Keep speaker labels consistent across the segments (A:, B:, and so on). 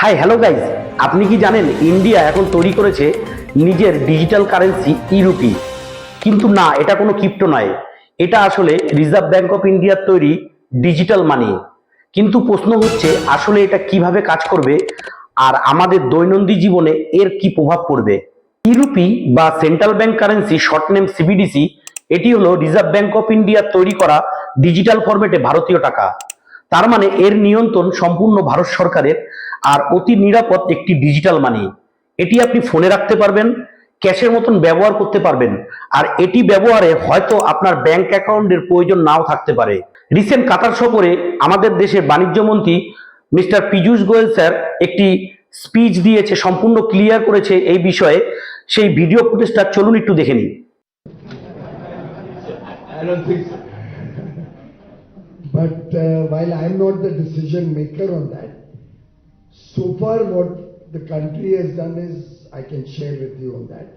A: Hi hello guys আপনি কি জানেন ইন্ডিয়া এখন তৈরি করেছে নিজের ডিজিটাল কারেন্সি ইরুপি কিন্তু না, এটা কোনো ক্রিপ্টো নয়। এটা আসলে রিজার্ভ ব্যাংক অফ ইন্ডিয়ার তৈরি ডিজিটাল মানি কিন্তু প্রশ্ন হচ্ছে, আসলে এটা কীভাবে কাজ করবে আর আমাদের দৈনন্দিন জীবনে এর কি প্রভাব পড়বে? ইরুপি বা central bank currency short name CBDC এটি হলো রিজার্ভ ব্যাংক অফ ইন্ডিয়ার তৈরি করা ডিজিটাল ফরম্যাটে ভারতীয় টাকা। তার মানে এর নিয়ন্ত্রণ সম্পূর্ণ ভারত সরকারের আর অতি নিরাপদ একটি ডিজিটাল মানি এটি আপনি ফোনে রাখতে পারবেন ক্যাশের মতন ব্যবহার করতে পারবেন আর এটি ব্যবহারে হয়তো আপনার ব্যাংক অ্যাকাউন্টের প্রয়োজন নাও থাকতে পারে। রিসেন্ট কাতার সফরে আমাদের দেশের বাণিজ্য মন্ত্রী মিস্টার পীযূষ গোয়েল স্যার একটি স্পিচ দিয়েছে সম্পূর্ণ ক্লিয়ার করেছে এই বিষয়ে। সেই ভিডিও ফুটেজটা চলুন একটু দেখে
B: so.
C: But uh, while I'm not the decision maker on that, so far what the country has done is, I can share with you on that.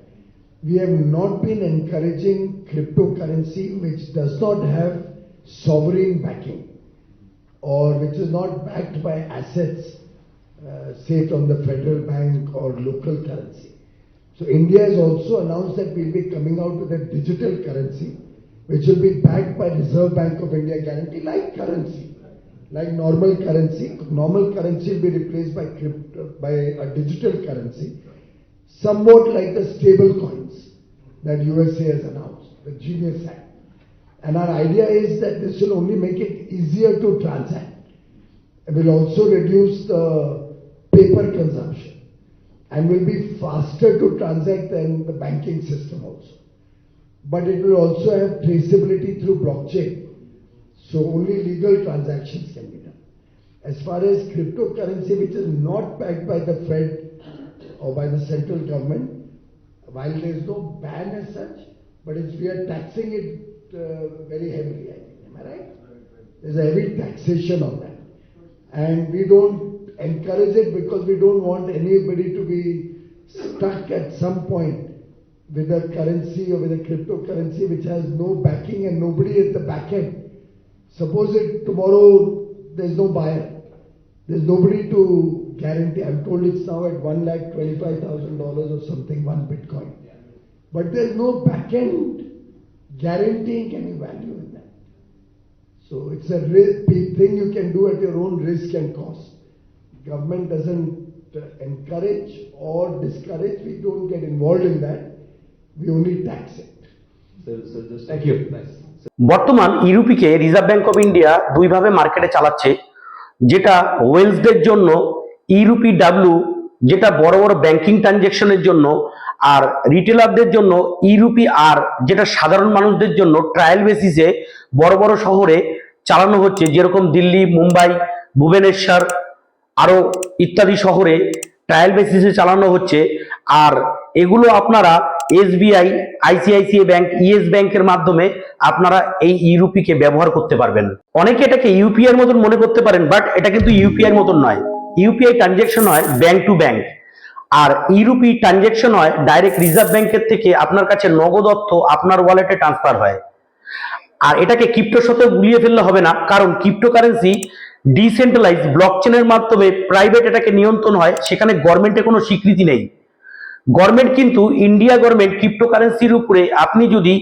C: We have not been encouraging cryptocurrency which does not have sovereign backing or which is not backed by assets, uh, say on the federal bank or local currency. So India has also announced that we'll be coming out with a digital currency which will be backed by Reserve Bank of India guarantee like currency, like normal currency. Normal currency will be replaced by crypto, by a digital currency, somewhat like the stable coins that USA has announced, the Genius Act. And our idea is that this will only make it easier to transact. It will also reduce the paper consumption and will be faster to transact than the banking system also. But it will also have traceability through blockchain. So only legal transactions can be done. As far as cryptocurrency, which is not backed by the Fed or by the central government, while there is no ban as such, but we are taxing it uh, very heavily, I think. Am I right? There's a heavy taxation on that. And we don't encourage it because we don't want anybody to be stuck at some point with a currency or with a cryptocurrency which has no backing and nobody at the back end. Suppose it tomorrow there's no buyer. There's nobody to guarantee. I'm told it's now at one lakh twenty-five thousand dollars or something, one Bitcoin. But there's no back end guaranteeing any value in that. So it's a ri- thing you can do at your own risk and cost. Government doesn't uh, encourage or discourage. We don't get involved in that. We only tax it.
B: So, so just.
A: Thank you.
B: Nice.
A: বর্তমান ইউরোপিকে reserve bank of India দুইভাবে মার্কেটে চালাচ্ছে, যেটা ওয়েলসদের জন্য ইউরোপি W যেটা বড় বড় ব্যাংকিং ট্রানজেকশনের জন্য, আর রিটেলারদের জন্য ইউরোপি আর যেটা সাধারণ মানুষদের জন্য ট্রায়াল বেসিসে বড় বড় শহরে চালানো হচ্ছে, যেরকম দিল্লি, মুম্বাই, ভুবনেশ্বর আরও ইত্যাদি শহরে ট্রায়াল বেসিসে চালানো হচ্ছে। আর এগুলো আপনারা এসবিআই, আইসিআইসিআই ব্যাংক, ইয়েস ব্যাংকের মাধ্যমে আপনারা এই ইউপিকে ব্যবহার করতে পারবেন। অনেকে এটাকে ইউপিআই মতন মনে করতে পারেন, বাট এটা কিন্তু ইউপিআই মতন নয়। ইউপিআই ট্রানজেকশন হয় ব্যাংক টু ব্যাংক। আর ইউরোপি ট্রানজেকশন হয় ডাইরেক্ট রিজার্ভ ব্যাংকের থেকে আপনার কাছে নগদ অর্থ আপনার ওয়ালেটে ট্রান্সফার হয়। আর এটাকে ক্রিপ্টোর সাথে গুলিয়ে ফেললে হবে না, কারণ ক্রিপ্টোকারেন্সি ডিসেন্ট্রালাইজ ব্লকচেনের মাধ্যমে প্রাইভেট এটাকে নিয়ন্ত্রণ হয়, সেখানে গভর্নমেন্টের কোনো স্বীকৃতি নেই। গভর্নমেন্ট কিন্তু ইন্ডিয়া গভর্নমেন্ট ক্রিপ্টোকারেন্সির উপরে আপনি যদি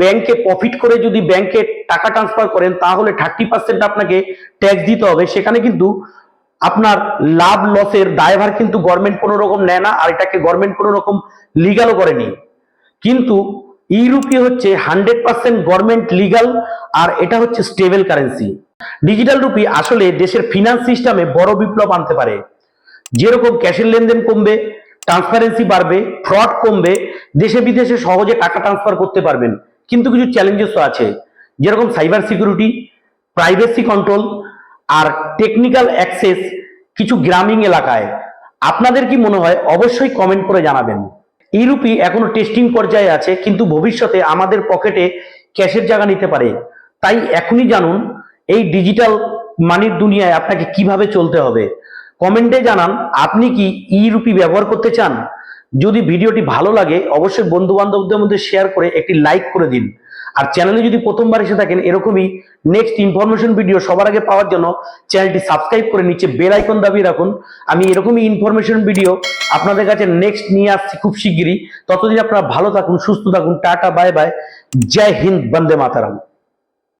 A: ব্যাংকে প্রফিট করে যদি ব্যাংকে টাকা ট্রান্সফার করেন, তাহলে থার্টি পার্সেন্ট আপনাকে ট্যাক্স দিতে হবে। সেখানে কিন্তু আপনার লাভ লসের দায়ভার কিন্তু গভর্নমেন্ট কোনো রকম নেয় না, আর এটাকে গভর্নমেন্ট কোনো রকম লিগালও করেনি। কিন্তু ইউরোপি হচ্ছে হান্ড্রেড পার্সেন্ট গভর্নমেন্ট লিগাল আর এটা হচ্ছে স্টেবল কারেন্সি ডিজিটাল রুপি আসলে দেশের ফিনান্স সিস্টেমে বড় বিপ্লব আনতে পারে। যেরকম ক্যাশের লেনদেন কমবে ট্রান্সপারেন্সি বাড়বে ফ্রড কমবে, দেশে বিদেশে সহজে টাকা ট্রান্সফার করতে পারবেন। কিন্তু কিছু চ্যালেঞ্জেসও আছে। যেরকম সাইবার সিকিউরিটি প্রাইভেসি কন্ট্রোল আর টেকনিক্যাল অ্যাক্সেস কিছু গ্রামীণ এলাকায়। আপনাদের কি মনে হয়? অবশ্যই কমেন্ট করে জানাবেন। ইউরোপি এখনও টেস্টিং পর্যায়ে আছে, কিন্তু ভবিষ্যতে আমাদের পকেটে ক্যাশের জায়গা নিতে পারে। তাই এখনই জানুন, এই ডিজিটাল মানির দুনিয়ায় আপনাকে কীভাবে চলতে হবে। কমেন্টে জানান, আপনি কি ইউরোপি ব্যবহার করতে চান? যদি ভিডিওটি ভালো লাগে, অবশ্যই বন্ধু বান্ধবদের মধ্যে শেয়ার করে একটি লাইক করে দিন। আর চ্যানেলে যদি প্রথমবার এসে থাকেন, এরকমই নেক্সট ইনফরমেশন ভিডিও সবার আগে পাওয়ার জন্য চ্যানেলটি সাবস্ক্রাইব করে নিচে বেল আইকন দাবিয়ে রাখুন। আমি এরকমই ইনফরমেশন ভিডিও আপনাদের কাছে নেক্সট নিয়ে আসছি খুব শিগগিরই। ততদিন আপনারা ভালো থাকুন, সুস্থ থাকুন, টাটা বাই বাই জয় হিন্দ, বন্দে মাতারাম।